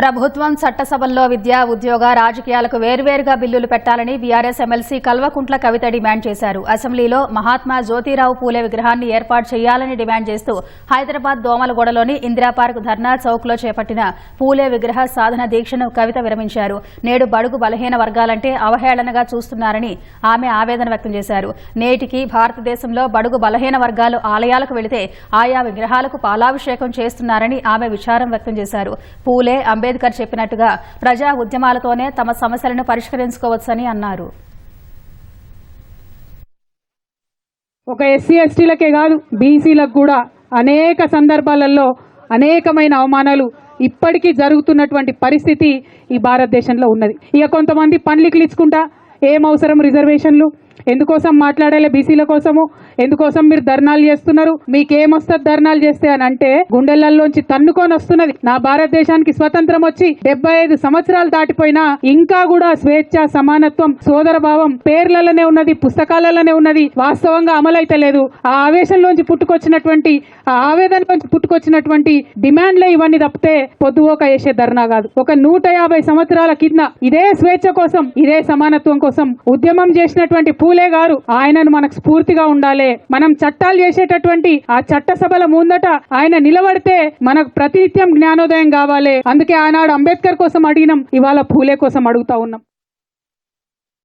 ప్రభుత్వం చట్టసభల్లో విద్య ఉద్యోగ రాజకీయాలకు వేర్వేరుగా బిల్లులు పెట్టాలని BRS MLC Kalvakuntla Kavitha demand చేశారు. అసెంబ్లీలో మహాత్మా జ్యోతిరావు పూలే విగ్రహాన్ని ఏర్పాటు చేయాలని డిమాండ్ చేస్తూ హైదరాబాద్ దోమలగూడలోని ఇందిరాపార్క్ ధర్నా చౌక్లో చేపట్టిన పూలే విగ్రహ సాధన దీక్షను కవిత విరమించారు. నేడు బడుగు బలహీన వర్గాలంటే అవహేళనగా చూస్తున్నారని ఆమె ఆవేదన వ్యక్తం చేశారు. నేటికి భారతదేశంలో బడుగు బలహీన వర్గాలు ఆలయాలకు వెళితే ఆయా విగ్రహాలకు పాలాభిషేకం చేస్తున్నారని ఆమె విచారం వ్యక్తం చేశారు. పూలే అంబేద్కర్ చెప్పినట్టుగా ప్రజా ఉద్యమాలతోనే తమ సమస్యలను పరిష్కరించుకోవచ్చని అన్నారు. ఒక ఎస్సీ ఎస్టీలకే కాదు బీసీలకు కూడా అనేక సందర్భాలలో అనేకమైన అవమానాలు ఇప్పటికీ జరుగుతున్నటువంటి పరిస్థితి ఈ భారతదేశంలో ఉన్నది. ఇక కొంతమంది పనులు ఇచ్చుకుంటా ఏం అవసరం రిజర్వేషన్లు? ఎందుకోసం మాట్లాడాలి? బీసీల కోసము? ఎందుకోసం మీరు ధర్నాలు చేస్తున్నారు? మీకేమొస్తారు ధర్నాలు చేస్తే అని అంటే గుండెలలోంచి తన్నుకొని వస్తున్నది. నా భారతదేశానికి స్వతంత్రం వచ్చి డెబ్బై ఐదు సంవత్సరాలు దాటిపోయినా ఇంకా కూడా స్వేచ్ఛ సమానత్వం సోదర భావం పేర్లలోనే ఉన్నది పుస్తకాలలోనే ఉన్నది వాస్తవంగా అమలైతలేదు ఆ ఆవేశంలోంచి పుట్టుకొచ్చినటువంటి ఆ ఆవేదనలోంచి పుట్టుకొచ్చినటువంటి డిమాండ్లే ఇవన్నీ తప్పితే పొద్దుపోక వేసే ధర్నా కాదు. ఒక నూట యాభై సంవత్సరాల కింద ఇదే స్వేచ్ఛ కోసం ఇదే సమానత్వం కోసం ఉద్యమం చేసినటువంటి పూల గారు. ఆయనను మనకు స్ఫూర్తిగా ఉండాలి. మనం చట్టాలు చేసేటటువంటి ఆ చట్ట సభల ముందట ఆయన నిలబడితే మనకు ప్రతినిత్యం జ్ఞానోదయం కావాలి. అందుకే ఆనాడు అంబేద్కర్ కోసం అడిగినాం. ఇవాళ పూలే కోసం అడుగుతా ఉన్నాం.